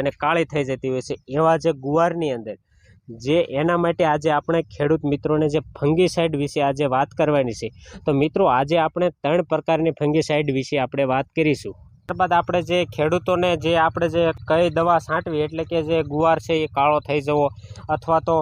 અને કાળી થઈ જતી હોય છે. એવા જે ગુવારની અંદર, જે એના માટે આજે આપણે ખેડૂત મિત્રોને જે ફંગીસાઇડ વિશે આજે વાત કરવાની છે. તો મિત્રો, આજે આપણે ત્રણ પ્રકારની ફંગીસાઇડ વિશે આપણે વાત કરીશું. ત્યારબાદ આપણે જે ખેડૂતોને જે આપણે જે કઈ દવા છાંટવી, એટલે કે જે ગુવાર છે એ કાળો થઈ જવો, અથવા તો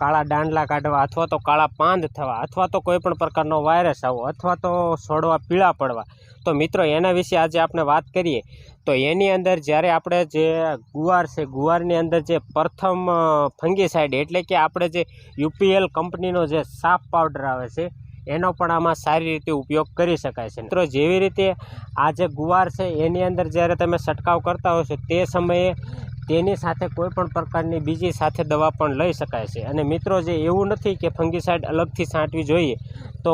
કાળા દાંડલા કાઢવા અથવા તો કાળા પાંદ થવા અથવા તો કોઈ પણ પ્રકારનો વાયરસ આવવો અથવા તો છોડવા પીળા પડવા. તો મિત્રો, એના વિશે આજે આપણે વાત કરીએ. તો એની અંદર જ્યારે આપણે જે ગુવાર છે, ગુવારની અંદર જે પ્રથમ ફંગીસાઇડ એટલે કે આપણે જે યુપીએલ કંપનીનો જે સાફ પાવડર આવે છે, એનો પણ આમાં સારી રીતે ઉપયોગ કરી શકાય છે. મિત્રો, જેવી રીતે આ જે ગુવાર છે, એની અંદર જ્યારે તમે છંટકાવ કરતા હો છો, તે સમયે તેની સાથે કોઈ પણ પ્રકારની બીજી સાથે દવા પણ લઈ શકાય છે. અને મિત્રો, જે એવું નથી કે ફંગીસાઇડ અલગથી છાંટવી જોઈએ, તો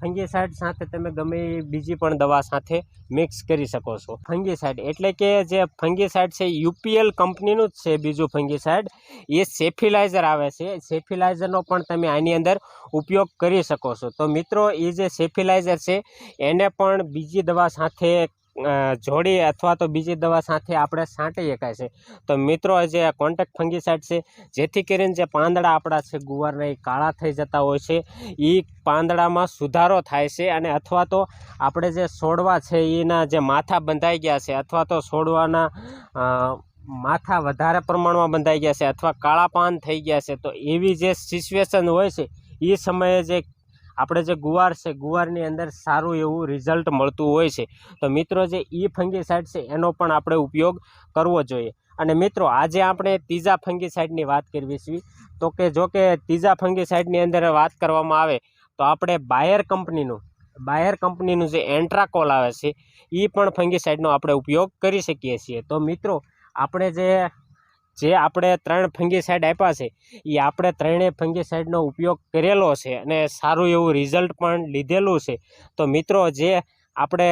ફંગીસાઇડ સાથે તમે ગમે બીજી પણ દવા સાથે મિક્સ કરી શકો છો. ફંગીસાઇડ એટલે કે જે ફંગીસાઇડ છે યુપીએલ કંપનીનું જ છે બીજું ફંગીસાઇડ એ સેફિલાઇઝર આવે છે. સેફિલાઇઝરનો પણ તમે આની અંદર ઉપયોગ કરી શકો છો. તો મિત્રો, એ જે સેફિલાઇઝર છે, એને પણ બીજી દવા સાથે જોડી અથવા તો બીજી દવા સાથે આપણે છાંટી શકાય છે. તો મિત્રો જે કોન્ટેક્ટ ફંગીસાઇડ છે, જેથી કરીને જે પાંદડા આપણા છે, ગુવારના એ કાળા થઈ જતા હોય છે એ પાંદડામાં સુધારો થાય છે અને અથવા તો આપણે જે છોડવા છે, એના જે માથા બંધાઈ ગયા છે, અથવા તો છોડવાના માથા વધારે પ્રમાણમાં બંધાઈ ગયા છે, અથવા કાળા પાન થઈ ગયા છે, તો એવી જે સિચ્યુએશન હોય છે એ સમયે જે આપણે જે ગુવાર છે, ગુવારની અંદર સારું એવું રિઝલ્ટ મળતું હોય છે. તો મિત્રો જે ઈ ફંગીસાઇડ છે, એનો પણ આપણે ઉપયોગ કરવો જોઈએ. અને મિત્રો, આજે આપણે ત્રીજા ફંગીસાઇડની વાત કરવી છે. તો કે જો કે ત્રીજા ફંગીસાઇડની અંદર વાત કરવામાં આવે, તો આપણે બાયર કંપનીનું બાયર કંપનીનું જે એન્ટ્રાકોલ આવે છે એ પણ ફંગીસાઇડનો આપણે ઉપયોગ કરી શકીએ છીએ. તો મિત્રો, આપણે જે જે આપણે ત્રણ ફંગીસાઇડ આપ્યા છે એ આપણે ત્રણેય ફંગીસાઇડનો ઉપયોગ કરેલો છે અને સારું એવું રિઝલ્ટ પણ લીધેલું છે. તો મિત્રો, જે આપણે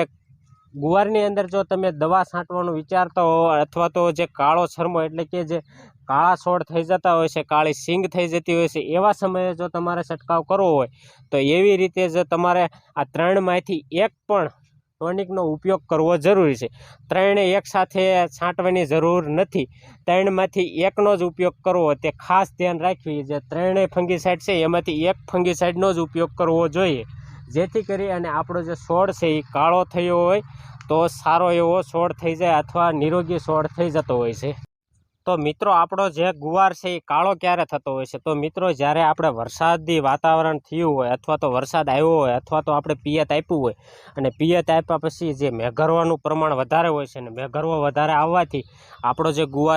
ગુવારની અંદર જો તમે દવા છાંટવાનું વિચારતા હો અથવા તો જે કાળો છરમો એટલે કે જે કાળા છોડ થઈ જતા હોય છે, કાળી સિંગ થઈ જતી હોય છે, એવા સમયે જો તમારે છંટકાવ કરવો હોય, તો એવી રીતે જો તમારે આ ત્રણમાંથી એક પણ ટોનિકનો ઉપયોગ કરવો જરૂરી છે. ત્રણે એકસાથે છાંટવાની જરૂર નથી. ત્રણમાંથી એકનો જ ઉપયોગ કરવો. તે ખાસ ધ્યાન રાખવી જે ત્રણેય ફંગીસાઇડ છે, એમાંથી એક ફંગીસાઇડનો જ ઉપયોગ કરવો જોઈએ. જેથી કરી અને આપણો જે છોડ છે, એ કાળો થયો હોય તો સારો એવો છોડ થઈ જાય અથવા નિરોગી છોડ થઈ જતો હોય છે. તો મિત્રો, આપણો જે ગુવાર છે એ કાળો ક્યારે થતો હોય છે? તો મિત્રો, જ્યારે આપણે વરસાદી વાતાવરણ થયું હોય અથવા તો વરસાદ આવ્યો હોય અથવા તો આપણે પિયત આપ્યું હોય અને પિયત આપ્યા પછી જે મેઘરવાનું પ્રમાણ વધારે હોય છે ને મેઘરવો વધારે આવવાથી આપણો જે ગુવાર